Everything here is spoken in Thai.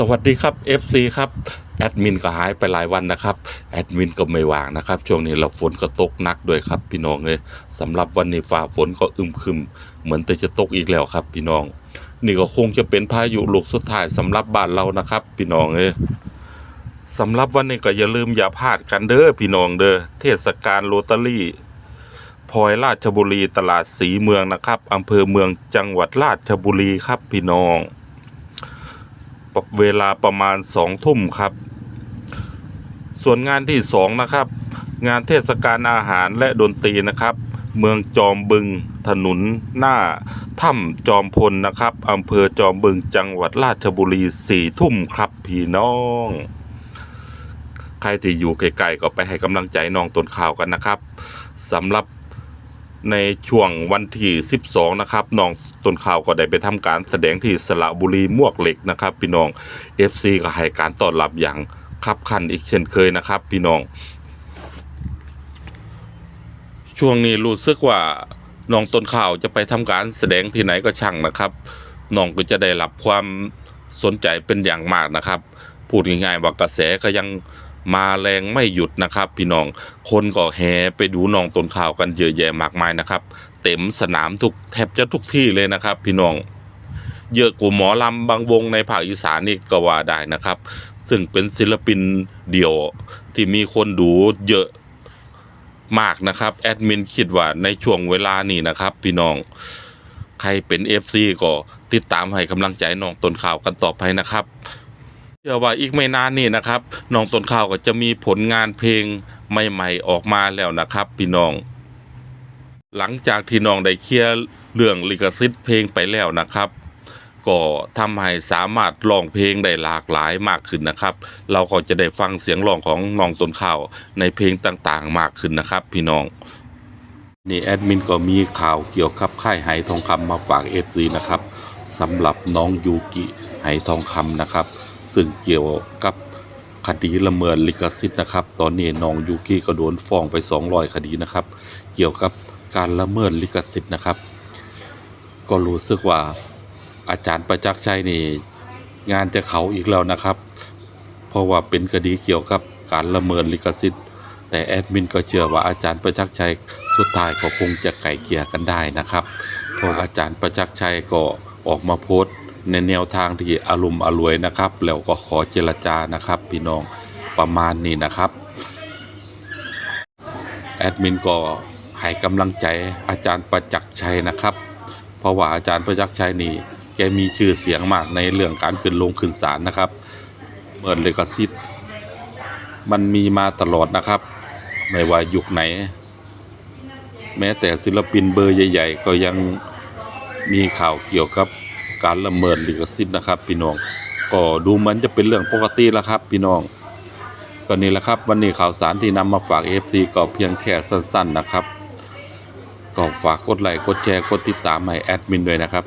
สวัสดีครับ FC ครับแอดมินก็หายไปหลายวันนะครับแอดมินก็ไม่ว่างนะครับช่วงนี้เราฝนก็ตกหนักด้วยครับ พี่น้องเลยสำหรับวันนี้ฟ้าฝนก็อึมครึม เหมือนแต่จะตกอีกแล้วครับ พี่น้อง นี่ก็คงจะเป็นพายุลูกสุดท้ายสำหรับบ้านเรานะครับ พี่น้องเอ้ยสำหรับวันนี้ก็อย่าลืมอย่าพลาดกันเด้อพี่น้องเด้อเทศกาลโรตารี่พลอยราชบุรีตลาดสีเมืองนะครับอำเภอเมืองจังหวัดราชบุรีครับพี่น้อง เวลาประมาณสองทุ่มครับ ส่วนงานที่สองนะครับ งานเทศกาลอาหารและดนตรีนะครับ เมืองจอมบึง ถนนหน้าถ้ำจอมพลนะครับอำเภอจอมบึงจังหวัดราชบุรีสี่ทุ่มครับพี่น้องใครที่อยู่ไกลๆก็ไปให้กำลังใจน้องต้นข่าวกันนะครับสำหรับ ในช่วงวันที่ 12 นะครับน้องต้นข่าวก็ได้ไปทำการแสดงที่สระบุรีมวกเหล็กนะครับ พี่น้อง FC ก็ให้การต้อนรับอย่างคับขันอีกเช่นเคยนะครับ พี่น้อง ช่วงนี้รู้สึกว่าน้องต้นข่าวจะไปทำการแสดงที่ไหนก็ช่างนะครับน้องก็จะได้รับความสนใจเป็นอย่างมากนะครับ พูดง่ายๆว่ากระแสก็ยัง มาแรงไม่หยุดนะครับ พี่น้องคนก็แห่ไปดูน้องต้นข่าวกันเยอะแยะมากมายนะครับ เต็มสนามทุกแทบจะทุกที่เลยนะครับ พี่น้องเยอะกว่าหมอลำบางวงในภาคอีสานนี่ก็ว่าได้นะครับ ซึ่งเป็นศิลปินเดี่ยวที่มีคนดูเยอะมากนะครับแอดมินคิดว่าในช่วงเวลานี้นะครับ พี่น้องใครเป็น FC ก็ติดตามให้กำลังใจน้องต้นข่าวกันต่อไปนะครับ ชื่อว่าอีกไม่นานนี่นะครับน้องต้นข่าวก็จะมีผลงานเพลงใหม่ๆออกมาแล้วนะครับพี่น้อง หลังจากที่น้องได้เคลียร์เรื่องลิขสิทธิ์เพลงไปแล้วนะครับ ก็ทำให้สามารถร้องเพลงได้หลากหลายมากขึ้นนะครับ เราก็จะได้ฟังเสียงร้องของน้องต้นข้าวในเพลงต่างๆ มากขึ้นนะครับ พี่น้องนี่แอดมินก็มีข่าวเกี่ยวกับค่ายไหทองคำมาฝากเอฟซีนะครับสำหรับน้องยูกิไหทองคำนะครับ ซึ่งเกี่ยวกับคดีละเมิดลิขสิทธิ์นะครับ ตอนนี้น้องยูกิก็โดนฟ้องไป200คดีนะครับ เกี่ยวกับการละเมิดลิขสิทธิ์นะครับ ก็รู้สึกว่าอาจารย์ประจักษ์ชัยนี่งานจะเขาอีกแล้วนะครับ เพราะว่าเป็นคดีเกี่ยวกับการละเมิดลิขสิทธิ์ แต่แอดมินก็เชื่อว่าอาจารย์ประจักษ์ชัยสุดท้ายก็คงจะไก่เกลี่ยกันได้นะครับ เพราะอาจารย์ประจักษ์ชัยก็ออกมาโพสต์ ในแนวทางที่อารมณ์อรวยนะครับ แล้วก็ขอเจรจานะครับ พี่น้องประมาณนี้นะครับ แอดมินก็ให้กำลังใจอาจารย์ประจักษ์ชัยนะครับ เพราะว่าอาจารย์ประจักษ์ชัยนี่แกมีชื่อเสียงมากในเรื่องการขึ้นลงขึ้นศาลนะครับเมื่อเลกซิตมันมีมาตลอดนะครับ ไม่ว่ายุคไหน แม้แต่ศิลปินเบอร์ใหญ่ ๆ ก็ยังมีข่าวเกี่ยวกับ การละเมิดลิขสิทธิ์นะครับ พี่น้องก็ดูเหมือนจะเป็นเรื่องปกติแล้วครับ พี่น้องก็นี่แหละครับ วันนี้ข่าวสารที่นำมาฝาก FC ก็เพียงแค่สั้น ๆนะครับ ก็ฝากกดไลค์กดแชร์กดติดตามให้แอดมินด้วยนะครับ